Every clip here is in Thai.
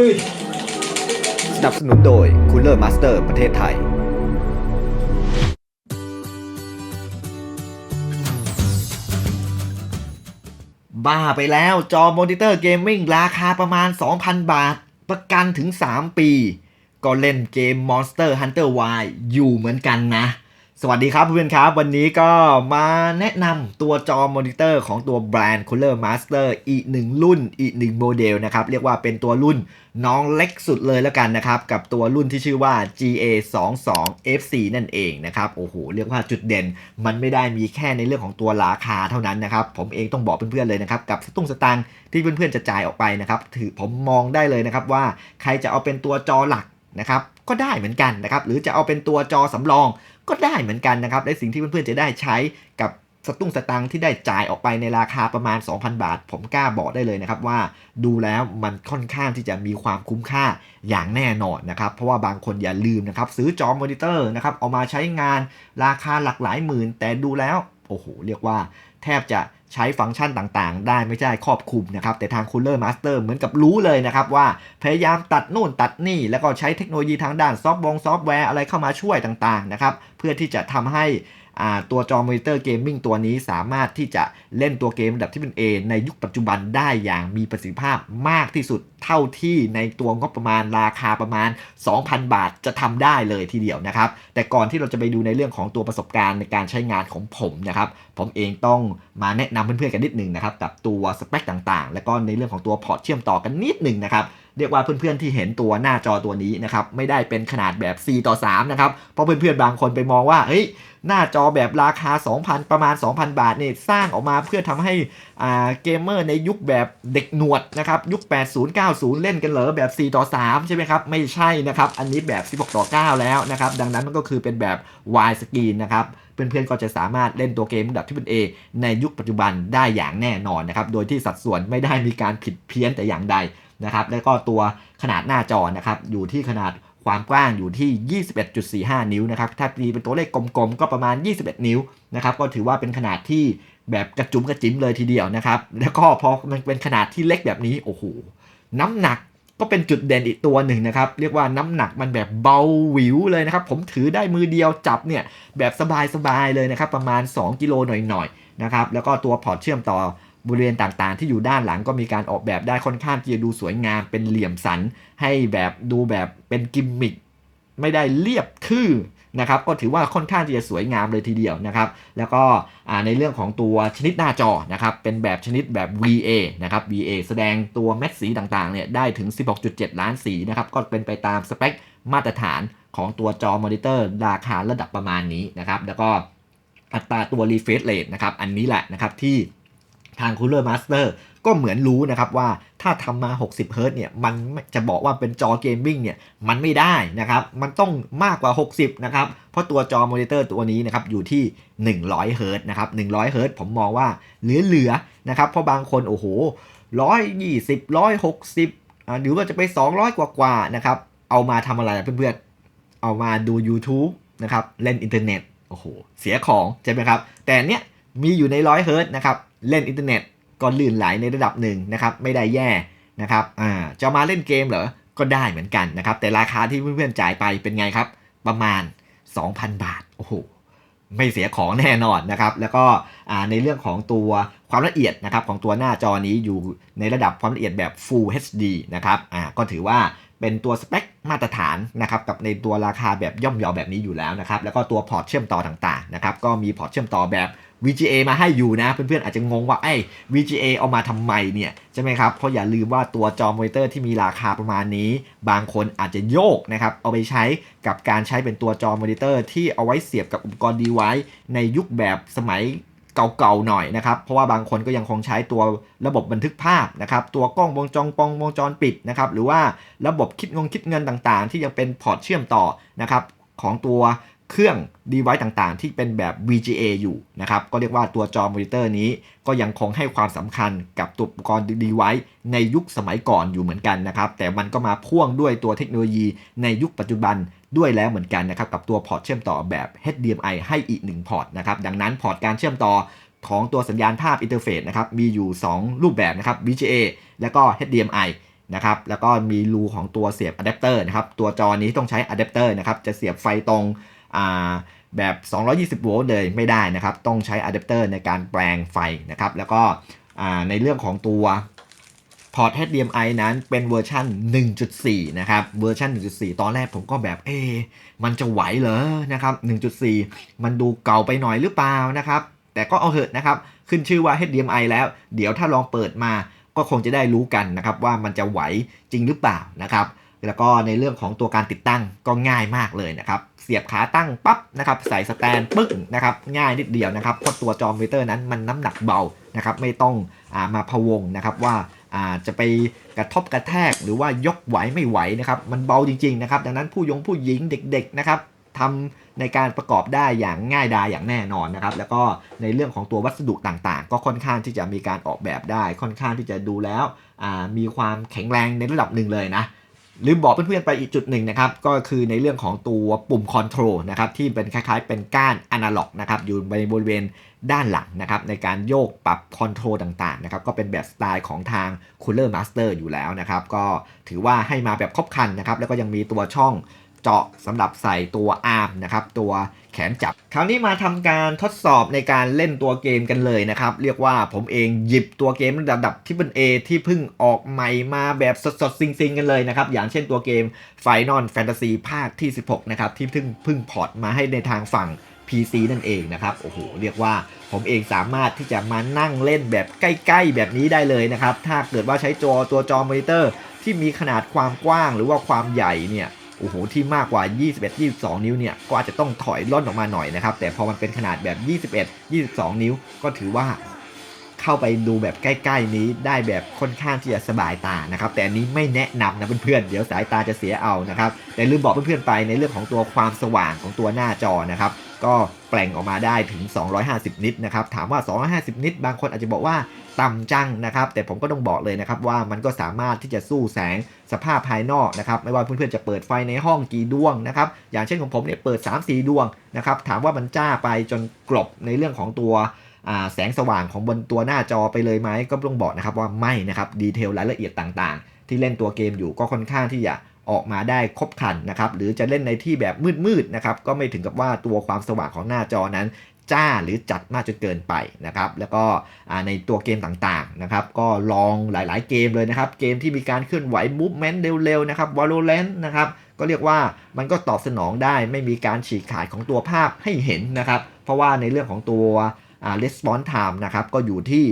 ฮ้ยสนับสนุนโดย Cooler Master ประเทศไทย บ้าไปแล้วจอมอนิเตอร์เกมมิ่งราคาประมาณ 2,000 บาท ประกันถึง 3 ปี ก็เล่นเกม Monster Hunter Y อยู่เหมือนกันนะ สวัสดีครับเพื่อนครับ วันนี้ก็มาแนะนำตัวจอมอนิเตอร์ของตัวแบรนด์ Cooler Master อีกหนึ่งรุ่นอีกหนึ่งโมเดลนะครับ เรียกว่าเป็นตัวรุ่นน้องเล็กสุดเลยแล้วกันนะครับ กับตัวรุ่นที่ชื่อว่า GA 2 2 FC นั่นเองนะครับ โอ้โห เรียกว่าจุดเด่น มันไม่ได้มีแค่ในเรื่องของตัวราคาเท่านั้นนะครับ ผมเองต้องบอกเพื่อนๆเลยนะครับ กับสตุ้งสตางที่เพื่อนๆจะจ่ายออกไปนะครับถือผมมองได้เลยนะครับว่าใครจะเอาเป็นตัวจอหลักนะครับก็ได้เหมือนกันนะครับหรือจะเอาเป็นตัวจอสำรอง ก็ได้เหมือนกันนะครับและสิ่งที่เพื่อนๆจะได้ใช้กับสตุ้งสตังที่ได้จ่ายออกไปในราคาประมาณ 2,000 บาท ผมกล้าบอกได้เลยนะครับว่าดูแล้วมันค่อนข้างที่จะมีความคุ้มค่าอย่างแน่นอนนะครับเพราะว่าบางคนอย่าลืมนะครับซื้อจอมอนิเตอร์นะครับเอามาใช้งานราคาหลักหลายหมื่น แต่ดูแล้วโอ้โหเรียกว่าแทบจะ ใช้ฟังก์ชันต่างๆ ได้ไม่ใช่ครอบคลุมนะครับ แต่ทาง Cooler Master เหมือนกับรู้เลยนะครับว่าพยายามตัดนู่นตัดนี่ แล้วก็ใช้เทคโนโลยีทางด้านซอฟต์วงซอฟต์แวร์อะไรเข้ามาช่วยต่างๆนะครับเพื่อที่จะทำให้ตัวจอมอนิเตอร์เกมมิ่งตัวนี้สามารถที่จะเล่นตัวเกมระดับที่เป็น A ในยุคปัจจุบันได้อย่างมีประสิทธิภาพมากที่สุดเท่าที่ในตัวงบประมาณราคาประมาณ 2,000 บาทจะทำได้เลยทีเดียวนะครับ แต่ก่อนที่เราจะไปดูในเรื่องของตัวประสบการณ์ในการใช้งานของผมนะครับ ผมเองต้องมาแนะนำเพื่อนๆกันนิดหนึ่งนะครับกับตัวสเปคต่างๆ แล้วก็ในเรื่องของตัวพอร์ตเชื่อมต่อกันนิดหนึ่งนะครับ เรียกว่าเพื่อนๆที่เห็นตัวหน้าจอตัวนี้นะครับไม่ได้เป็นขนาดแบบ 4 ต่อ 3 นะครับ เพราะเพื่อนๆบางคนไปมองว่าเฮ้ยหน้าจอแบบราคา 2,000 ประมาณ 2,000 บาทเนี่ยสร้างออกมาเพื่อทำให้อ่าเกมเมอร์ในยุคแบบเด็กหนวดนะครับยุค 80 90 เล่นกันเหรอแบบ 4 ต่อ 3 ใช่ไหมครับ ไม่ใช่นะครับ อันนี้แบบ 16 ต่อ 9 แล้วนะครับ ดังนั้นมันก็คือเป็นแบบ wide screen นะครับเพื่อนๆก็จะสามารถเล่นตัวเกมระดับที่เป็น A ในยุคปัจจุบันได้อย่างแน่นอนนะครับ โดยที่สัดส่วนไม่ได้มีการผิดเพี้ยนแต่อย่างใด นะครับ แล้วก็ตัวขนาดหน้าจอนะครับ อยู่ที่ขนาดความกว้างอยู่ที่ 21.45 นิ้วนะครับ ถ้าตีเป็นตัวเลขกลมๆ ก็ประมาณ 21 นิ้วนะครับ ก็ถือว่าเป็นขนาดที่แบบกระจุ้มกระจิ้มเลยทีเดียวนะครับ แล้วก็พอมันเป็นขนาดที่เล็กแบบนี้ โอ้โห น้ำหนักก็เป็นจุดเด่นอีกตัวหนึ่งนะครับ เรียกว่าน้ำหนักมันแบบเบาหวิวเลยนะครับ ผมถือได้มือเดียวจับเนี่ยแบบสบายๆเลยนะครับ ประมาณ 2 กิโลหน่อยๆนะครับ แล้วก็ตัวพอร์ตเชื่อมต่อ บริเวณต่างๆ ที่อยู่ด้านหลังก็มีการออกแบบได้ค่อนข้างที่จะดูสวยงามเป็นเหลี่ยมสัน ให้แบบดูแบบเป็นกิมมิคไม่ได้เรียบทื่อนะครับก็ถือว่าค่อนข้างที่จะสวยงามเลยทีเดียวนะครับ แล้วก็ในเรื่องของตัวชนิดหน้าจอนะครับ เป็นแบบชนิดแบบ VA นะครับ VA แสดงตัวเม็ดสีต่างๆเนี่ยได้ถึง 16.7 ล้านสีนะครับ ก็เป็นไปตามสเปคมาตรฐานของตัวจอมอนิเตอร์ราคาระดับประมาณนี้นะครับ แล้วก็อัตราตัว refresh rate นะครับ อันนี้แหละนะครับที่ ทาง Cooler Master ก็เหมือนรู้นะครับว่าถ้าทำมา 60เฮิร์ตเนี่ยมันจะบอกว่าเป็นจอเกมมิ่งเนี่ยมันไม่ได้นะครับมันต้องมากกว่า 60 นะครับ เพราะตัวจอมอนิเตอร์ตัวนี้นะครับอยู่ที่ 100เฮิร์ตนะครับ 100เฮิร์ตผมมองว่าเหลือๆนะครับเพราะบางคนโอ้โห 120 160อ่าหรือว่าจะไป 200 กว่าๆนะครับเอามาทำอะไรเพื่อนๆ เอามาดู YouTube นะครับเล่นอินเทอร์เน็ตโอ้โหเสียของใช่ไหมครับแต่เนี้ยมีอยู่ใน100เฮิร์ตนะครับ เล่นอินเทอร์เน็ตก็ลื่นไหลในระดับหนึ่งนะครับไม่ได้แย่นะครับอ่าจะมาเล่นเกมเหรอก็ได้เหมือนกันนะครับแต่ราคาที่เพื่อนๆจ่ายไปเป็นไงครับ ประมาณ 2,000 บาทโอ้โหไม่เสียของแน่นอนนะครับ แล้วก็ในเรื่องของตัวความละเอียดนะครับของตัวหน้าจอนี้อยู่ในระดับความละเอียดแบบ Full HD นะครับก็ถือว่าเป็นตัวสเปคมาตรฐานนะครับกับในตัวราคาแบบย่อมเยาแบบนี้อยู่แล้วนะครับ แล้วก็ตัวพอร์ตเชื่อมต่อต่างๆนะครับก็มีพอร์ตเชื่อมต่อแบบ VGA มาให้อยู่นะ เพื่อนๆอาจจะงงว่าไอ้ VGA เอามาทำไมเนี่ยใช่ไหมครับ เพราะอย่าลืมว่าตัวจอมอนิเตอร์ที่มีราคาประมาณนี้ บางคนอาจจะโยกนะครับ เอาไปใช้กับการใช้เป็นตัวจอมอนิเตอร์ ที่เอาไว้เสียบกับอุปกรณ์ดีไวซ์ในยุคแบบสมัยเก่าๆหน่อยนะครับ เพราะว่าบางคนก็ยังคงใช้ตัวระบบบันทึกภาพนะครับ ตัวกล้องวงจรปองวงจรปิดนะครับ หรือว่าระบบคิดงงคิดเงินต่างๆ ที่ยังเป็นพอร์ตเชื่อมต่อนะครับของตัว เครื่อง device ต่างๆ ที่เป็นแบบ VGA อยู่นะครับ ก็เรียกว่าตัวจอมอนิเตอร์นี้ก็ยังคงให้ความสำคัญกับตัวอุปกรณ์ device ในยุคสมัยก่อนอยู่เหมือนกันนะครับ แต่มันก็มาพ่วงด้วยตัวเทคโนโลยีในยุคปัจจุบันด้วยแล้วเหมือนกันนะครับ กับตัวพอร์ตเชื่อมต่อแบบ HDMI ให้อีก 1 พอร์ตนะครับ ดังนั้นพอร์ตการเชื่อมต่อของตัวสัญญาณภาพอินเทอร์เฟซนะครับมีอยู่ 2 รูปแบบนะครับ VGA แล้วก็ HDMI นะครับแล้วก็มีรูของตัวเสียบอะแดปเตอร์นะครับตัวจอนี้ต้องใช้อะแดปเตอร์นะครับจะเสียบไฟตรง แบบ 220 โวลต์เลยไม่ได้นะครับ ต้องใช้อะแดปเตอร์ในการแปลงไฟนะครับ แล้วก็ในเรื่องของตัวพอร์ต HDMI นั้นเป็นเวอร์ชัน1.4 นะครับ เวอร์ชัน1.4 ตอนแรกผมก็แบบเอ๊มันจะไหวเหรอนะครับ 1.4 มันดูเก่าไปหน่อยหรือเปล่านะครับ แต่ก็เอาเหอะนะครับ ขึ้นชื่อว่า HDMI แล้ว เดี๋ยวถ้าลองเปิดมาก็คงจะได้รู้กันนะครับ ว่ามันจะไหวจริงหรือเปล่านะครับ แล้วก็ในเรื่องของตัวการติดตั้งก็ง่ายมากเลยนะครับ เสียบขาตั้งปั๊บนะครับใส่สแตนปึ้งนะครับง่ายนิดเดียวนะครับเพราะตัวจอมอนิเตอร์นั้นมันน้ำหนักเบานะครับไม่ต้องอามาพะวงนะครับว่าอาจะไปกระทบกระแทกหรือว่ายกไหวไม่ไหวนะครับมันเบาจริงๆนะครับดังนั้นผู้ยงผู้หญิงเด็กๆนะครับทำในการประกอบได้อย่างง่ายดายอย่างแน่นอนนะครับ แล้วก็ในเรื่องของตัววัสดุต่างๆ ก็ค่อนข้างที่จะมีการออกแบบได้ค่อนข้างที่จะดูแล้วมีความแข็งแรงในระดับหนึ่งเลยนะ ลืมบอกเพื่อนๆไปอีกจุดหนึ่งนะครับก็คือในเรื่องของตัวปุ่มคอนโทรลนะครับที่เป็นคล้ายๆ เป็นก้านอนาล็อกนะครับอยู่ในบริเวณด้านหลังนะครับในการโยกปรับคอนโทรลต่างๆนะครับก็เป็นแบบสไตล์ของทาง Cooler Master อยู่แล้วนะครับก็ถือว่าให้มาแบบครบครันนะครับแล้วก็ยังมีตัวช่อง เจาะสำหรับใส่ตัวอาร์มนะครับตัวแขนจับ คราวนี้มาทำการทดสอบในการเล่นตัวเกมกันเลยนะครับ เรียกว่าผมเองหยิบตัวเกมระดับที่เป็น A ที่เพิ่งออกใหม่มาแบบสดๆซิงๆ กันเลยนะครับ อย่างเช่นตัวเกม Final Fantasy ภาคที่ 16 นะครับ ที่เพิ่งเพิ่งพอร์ตมาให้ในทางฝั่ง PC นั่นเองนะครับ โอ้โห เรียกว่าผมเองสามารถที่จะมานั่งเล่นแบบใกล้ๆ แบบนี้ได้เลยนะครับ ถ้าเกิดว่าใช้จอตัวจอมอนิเตอร์ที่มีขนาดความกว้างหรือว่าความใหญ่เนี่ย โอ้โหที่มากกว่า 21 22 นิ้วเนี่ยก็อาจจะต้องถอยล่นออกมาหน่อยนะครับ แต่พอมันเป็นขนาดแบบ 21 22 นิ้ว ก็ถือว่าเข้าไปดูแบบใกล้ ๆ นี้ได้แบบค่อนข้างที่จะสบายตานะครับ แต่อันนี้ไม่แนะนำนะเพื่อนๆเดี๋ยวสายตาจะเสียเอานะครับแต่ลืมบอกเพื่อนๆไปในเรื่องของตัวความสว่างของตัวหน้าจอนะครับ ก็แปลงออกมาได้ถึง 250 นิตนะครับ ถามว่า 250 นิต บางคนอาจจะบอกว่าต่ำจังนะครับ แต่ผมก็ต้องบอกเลยนะครับว่ามันก็สามารถที่จะสู้แสงสภาพภายนอกนะครับ ไม่ว่าเพื่อนๆจะเปิดไฟในห้องกี่ดวงนะครับ อย่างเช่นของผมเนี่ยเปิด 3-4 ดวงนะครับ ถามว่ามันจ้าไปจนกลบในเรื่องของตัวแสงสว่างของบนตัวหน้าจอไปเลยไหมก็ต้องบอกนะครับว่าไม่นะครับ ดีเทลรายละเอียดต่างๆ ที่เล่นตัวเกมอยู่ก็ค่อนข้างที่จะ ออกมาได้ครบคันนะครับหรือจะเล่นในที่แบบมืดๆนะครับก็ไม่ถึงกับว่าตัวความสว่างของหน้าจอนั้นจ้าหรือจัดมากจนเกินไปนะครับแล้วก็ในตัวเกมต่างๆนะครับก็ลองหลายๆเกมเลยนะครับ เกมที่มีการเคลื่อนไหวมูฟเมนต์เร็วๆนะครับ Valorant นะครับก็เรียกว่ามันก็ตอบสนองได้ไม่มีการฉีกขาดของตัวภาพให้เห็นนะครับ เพราะว่าในเรื่องของตัว response time นะครับก็อยู่ที่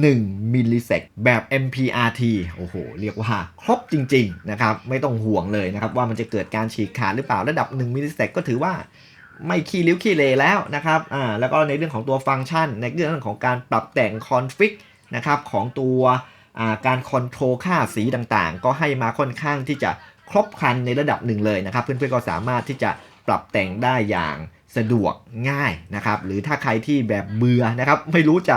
1 มิลลิเซกแบบ MPRT โอ้โห เรียกว่าครบจริงๆนะครับไม่ต้องห่วงเลยนะครับว่ามันจะเกิดการฉีกขาดหรือเปล่าระดับ 1 มิลลิเซกก็ถือว่าไม่ขี้ริ้วขี้เลแล้วนะครับอ่าแล้วก็ในเรื่องของตัวฟังก์ชัน ในเรื่องของการปรับแต่งคอนฟิกนะครับของตัวอ่าการคอนโทรลค่าสีต่างๆ ก็ให้มาค่อนข้างที่จะครบครันในระดับหนึ่งเลยนะครับ เพื่อนๆก็สามารถที่จะปรับแต่งได้อย่าง สะดวกง่ายนะครับ หรือถ้าใครที่แบบเบื่อนะครับ ไม่รู้จะ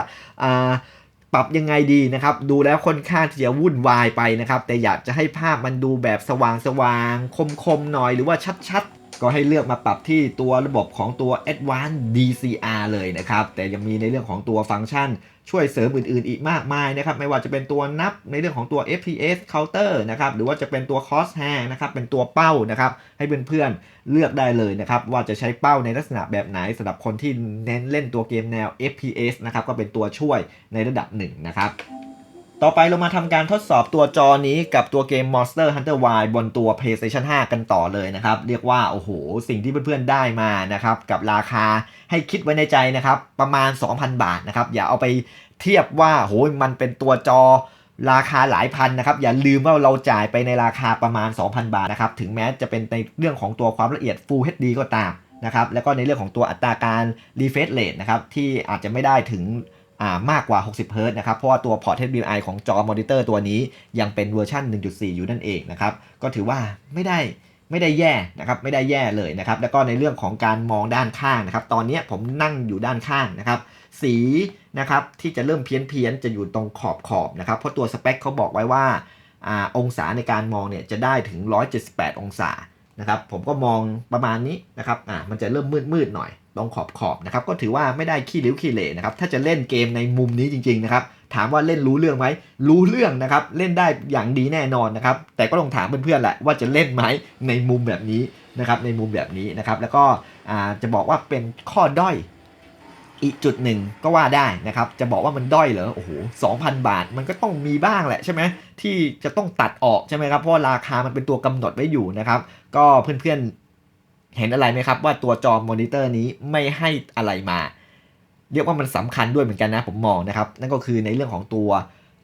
ปรับยังไงดีนะครับ ดูแล้วค่อนข้างที่จะวุ่นวายไปนะครับ แต่อยากจะให้ภาพมันดูแบบสว่างๆคมๆหน่อยหรือว่าชัดๆ ก็ให้เลือกมาปรับที่ตัวระบบของตัว Advanced DCR เลยนะครับ แต่ยังมีในเรื่องของตัวฟังก์ชันช่วยเสริมอื่นๆ อีกมากมายนะครับ ไม่ว่าจะเป็นตัวนับในเรื่องของตัว FPS counter นะครับ หรือว่าจะเป็นตัว cross hair นะครับ เป็นตัวเป้านะครับ ให้เพื่อนๆเลือกได้เลยนะครับ ว่าจะใช้เป้าในลักษณะแบบไหนสำหรับคนที่เน้นเล่นตัวเกมแนว FPS นะครับ ก็เป็นตัวช่วยในระดับหนึ่งนะครับ ต่อไปเรามาทำการทดสอบตัวจอนี้กับตัวเกม Monster Hunter Wild บนตัว PlayStation 5 กันต่อเลยนะครับ เรียกว่า โอ้โห สิ่งที่เพื่อนๆได้มานะครับ กับราคาให้คิดไว้ในใจนะครับ ประมาณ 2,000 บาทนะครับ อย่าเอาไปเทียบว่าโหมันเป็นตัวจอราคาหลายพันนะครับ อย่าลืมว่าเราจ่ายไปในราคาประมาณ 2,000 บาทนะครับ ถึงแม้จะเป็นในเรื่องของตัวความละเอียด Full HD ก็ตามนะครับแล้วก็ในเรื่องของตัวอัตราการ refresh rate นะครับที่อาจจะไม่ได้ถึง มากกว่า 60เฮิรต์นะครับ เพราะว่าตัวพอร์ต HDMI ของจอมอนิเตอร์ตัวนี้ยังเป็นเวอร์ชัน1.4 อยู่นั่นเองนะครับ ก็ถือว่าไม่ได้ไม่ได้แย่นะครับ ไม่ได้แย่เลยนะครับ แล้วก็ในเรื่องของการมองด้านข้างนะครับ ตอนนี้ผมนั่งอยู่ด้านข้างนะครับ สีนะครับที่จะเริ่มเพี้ยนเพียนจะอยู่ตรงขอบขอบนะครับ เพราะตัวสเปคเขาบอกไว้ว่าอองศาในการมองเนี่ยจะได้ถึง 178 องศานะครับ ผมก็มองประมาณนี้นะครับ อ่า มันจะเริ่มมืดมืดหน่อย ตรงขอบขอบนะครับก็ถือว่าไม่ได้ขี้ริ้วขี้เหร่นะครับถ้าจะเล่นเกมในมุมนี้จริงๆนะครับถามว่าเล่นรู้เรื่องไหมรู้เรื่องนะครับเล่นได้อย่างดีแน่นอนนะครับแต่ก็ต้องถามเพื่อนๆแหละว่าจะเล่นไหมในมุมแบบนี้นะครับในมุมแบบนี้นะครับแล้วก็จะบอกว่าเป็นข้อด้อยอีกจุดหนึ่งก็ว่าได้นะครับจะบอกว่ามันด้อยเหรอโอ้โหสองพันบาทมันก็ต้องมีบ้างแหละใช่ไหมที่จะต้องตัดออกใช่ไหมครับเพราะราคามันเป็นตัวกำหนดไว้อยู่นะครับก็เพื่อนๆ เห็นอะไรไหมครับว่าตัวจอมอนิเตอร์นี้ไม่ให้อะไรมา เรียกว่ามันสำคัญด้วยเหมือนกันนะผมมองนะครับ นั่นก็คือในเรื่องของตัว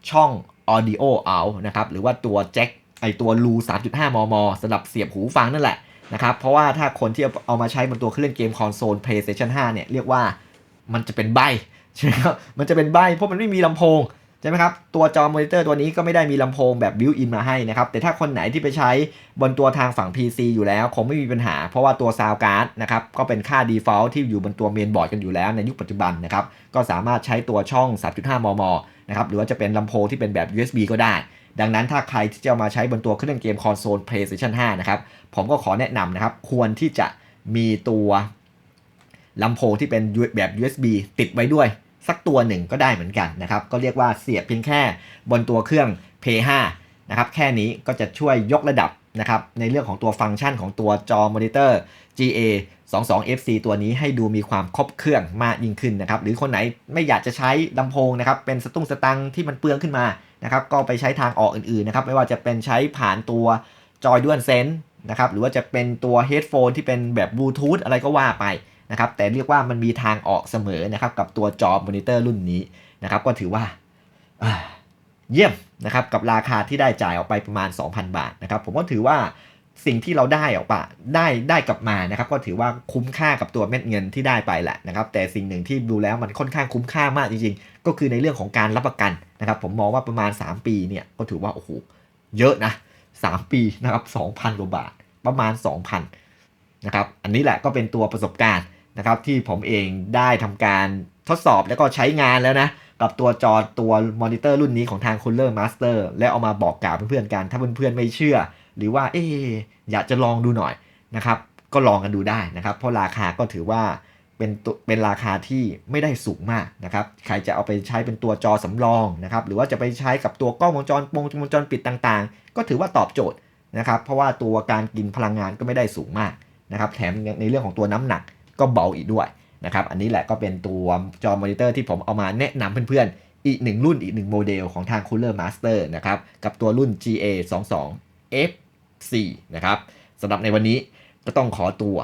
ช่อง audio out นะครับหรือว่าตัวแจ็คไอตัวรู3.5 มมสำหรับเสียบหูฟังนั่นแหละนะครับเพราะว่าถ้าคนที่เอามาใช้บนตัวเครื่องเล่นเกมคอนโซล PlayStation 5 เนี่ยเรียกว่ามันจะเป็นใบใช่ไหมครับมันจะเป็นใบเพราะมันไม่มีลำโพง ใช่ไหมครับตัวจอมอนิเตอร์ตัวนี้ก็ไม่ได้มีลำโพงแบบบิวอินมาให้นะครับ แต่ถ้าคนไหนที่ไปใช้บนตัวทางฝั่ง PC อยู่แล้ว คงไม่มีปัญหา เพราะว่าตัวซาวการ์ดนะครับก็เป็นค่า default ที่อยู่บนตัวเมนบอร์ดกันอยู่แล้วในยุคปัจจุบันนะครับก็สามารถใช้ตัวช่อง 3.5 มมนะครับหรือว่าจะเป็นลำโพงที่เป็นแบบ USB ก็ได้ ดังนั้นถ้าใครที่จะมาใช้บนตัวเครื่องเกมคอนโซล PlayStation 5 นะครับผมก็ขอแนะนำนะครับควรที่จะมีตัวลำโพงที่เป็นแบบ USB ติดไว้ด้วย สักตัวหนึ่งก็ได้เหมือนกันนะครับ ก็เรียกว่าเสียบเพียงแค่บนตัวเครื่อง P5 นะครับ แค่นี้ก็จะช่วยยกระดับนะครับในเรื่องของตัวฟังก์ชันของตัวจอมอนิเตอร์ GA 22 FC ตัวนี้ให้ดูมีความครบเครื่องมากยิ่งขึ้นนะครับ หรือคนไหนไม่อยากจะใช้ลำโพงนะครับ เป็นสตุ้งสตังที่มันเปลืองขึ้นมานะครับ ก็ไปใช้ทางออกอื่นๆนะครับ ไม่ว่าจะเป็นใช้ผ่านตัวจอยด้วนเซนนะครับ หรือว่าจะเป็นตัวเฮดโฟนที่เป็นแบบบลูทูธอะไรก็ว่าไป นะครับแต่เรียกว่ามันมีทางออกเสมอนะครับกับตัวจอมอนิเตอร์รุ่นนี้นะครับก็ถือว่าเยี่ยมนะครับกับราคาที่ได้จ่ายออกไปประมาณ 2,000 บาทนะครับผมก็ถือว่าสิ่งที่เราได้ออกมาได้ได้กลับมานะครับ ก็ถือว่าคุ้มค่ากับตัวเม็ดเงินที่ได้ไปแหละนะครับ แต่สิ่งหนึ่งที่ดูแล้วมันค่อนข้างคุ้มค่ามากจริงๆ ก็คือในเรื่องของการรับประกันนะครับ ผมมองว่าประมาณ 3 ปีเนี่ยก็ถือว่าโอ้โหเยอะนะ3ปีนะครับ2,000กว่าบาทประมาณ 2,000นะครับอันนี้แหละก็เป็นตัวประสบการณ์ นะครับที่ผมเองได้ทำการทดสอบแล้วก็ใช้งานแล้วนะ กับตัวจอตัวมอนิเตอร์รุ่นนี้ของทาง Cooler Master แล้วเอามาบอกกล่าวเพื่อนๆกัน ถ้าเพื่อนๆไม่เชื่อ หรือว่าเอ๊อยากจะลองดูหน่อยนะครับ ก็ลองกันดูได้นะครับ เพราะราคาก็ถือว่าเป็นตัวเป็นราคาที่ไม่ได้สูงมากนะครับ ใครจะเอาไปใช้เป็นตัวจอสำรองนะครับ หรือว่าจะไปใช้กับตัวกล้องวงจรปงวงจรปิดต่างๆ ก็ถือว่าตอบโจทย์นะครับ เพราะว่าตัวการกินพลังงานก็ไม่ได้สูงมากนะครับ แถมในเรื่องของตัวน้ำหนัก ก็เบาอีกด้วยนะครับอันนี้แหละก็เป็นตัวจอมอนิเตอร์ที่ผมเอามาแนะนำเพื่อนๆ อีกหนึ่งรุ่นอีกหนึ่งโมเดลของทาง Cooler Master นะครับกับตัวรุ่น GA 2 2 F4 นะครับสำหรับในวันนี้ก็ต้องขอตัว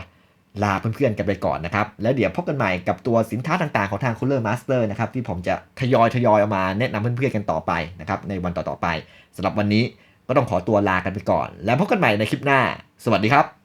ลาเพื่อนๆกันไปก่อนนะครับ แล้วเดี๋ยวพบกันใหม่กับตัวสินค้าต่างๆของทาง Cooler Master นะครับที่ผมจะทยอยทยอยเอามาแนะนำเพื่อนๆกันต่อไปนะครับในวันต่อๆไปสำหรับวันนี้ก็ต้องขอตัวลากันไปก่อน แล้วพบกันใหม่ในคลิปหน้า สวัสดีครับ